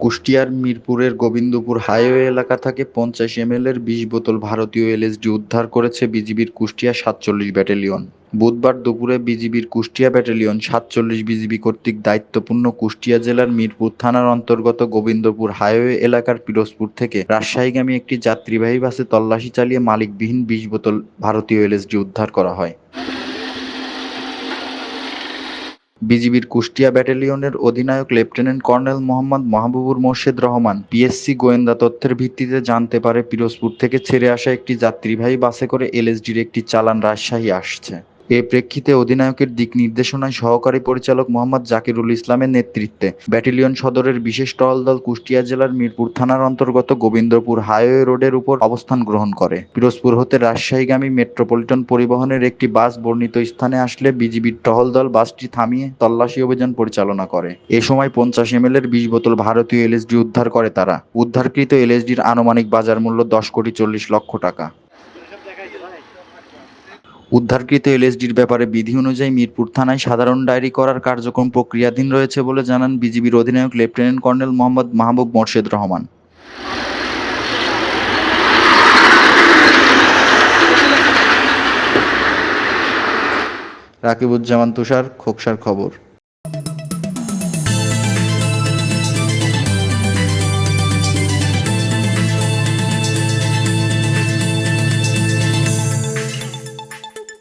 কুষ্টিয়ার মিরপুরের গোবিন্দপুর হাইওয়ে এলাকা থেকে পঞ্চাশ এমএলের বিশ বোতল ভারতীয় এলএসডি উদ্ধার করেছে বিজিবির কুষ্টিয়া সাতচল্লিশ ব্যাটালিয়ন। বুধবার দুপুরে বিজিবির কুষ্টিয়া ব্যাটালিয়ন সাতচল্লিশ বিজিবি কর্তৃক দায়িত্বপূর্ণ কুষ্টিয়া জেলার মিরপুর থানার অন্তর্গত গোবিন্দপুর হাইওয়ে এলাকার পিরোজপুর থেকে রাজশাহীগামী একটি যাত্রীবাহী বাসে তল্লাশি চালিয়ে মালিকবিহীন বিশ বোতল ভারতীয় এলএসডি উদ্ধার করা হয়। বিজিবির কুষ্টিয়া ব্যাটালিয়নের অধিনায়ক lieutenant colonel Mohammad Mahbubur Morshed Rahman PSC গোয়েন্দা তথ্যের ভিত্তিতে জানতে পারে পিরোজপুর থেকে ছেড়ে আসা একটি যাত্রীবাহী বাসে করে এলএসডির একটি চালান রাজশাহী আসছে। এ প্রেক্ষিতে অধিনায়কের দিক নির্দেশনায় সহকারী পরিচালক মোহাম্মদ জাকিরুল ইসলামের নেতৃত্বে ব্যাটালিয়ন সদরের বিশেষ টহল দল কুষ্টিয়া জেলার মিরপুর থানার অন্তর্গত গোবিন্দপুর হাইওয়ে রোডের উপর অবস্থান গ্রহণ করে। পিরোজপুর হতে রাজশাহীগামী মেট্রোপলিটন পরিবহনের একটি বাস বর্ণিত স্থানে আসলে বিজিবির টহল দল বাসটি থামিয়ে তল্লাশি অভিযান পরিচালনা করে। এ সময় পঞ্চাশ এম এর বিশ বোতল ভারতীয় এলএসডি উদ্ধার করে তারা। উদ্ধারকৃত এলএসডির আনুমানিক বাজার মূল্য দশ কোটি চল্লিশ লক্ষ টাকা। উদ্ধারকৃত এলএসডির ব্যাপারে বিধি অনুযায়ী মিরপুর থানায় সাধারণ ডায়েরি করার কার্যক্রম প্রক্রিয়াধীন রয়েছে বলে জানান বিজিবির অধিনায়ক লেফটেন্যান্ট কর্নেল মোহাম্মদ মাহবুব মোর্শেদ রহমান। রাকিবুজ্জামান তুষার, খোকসার খবর।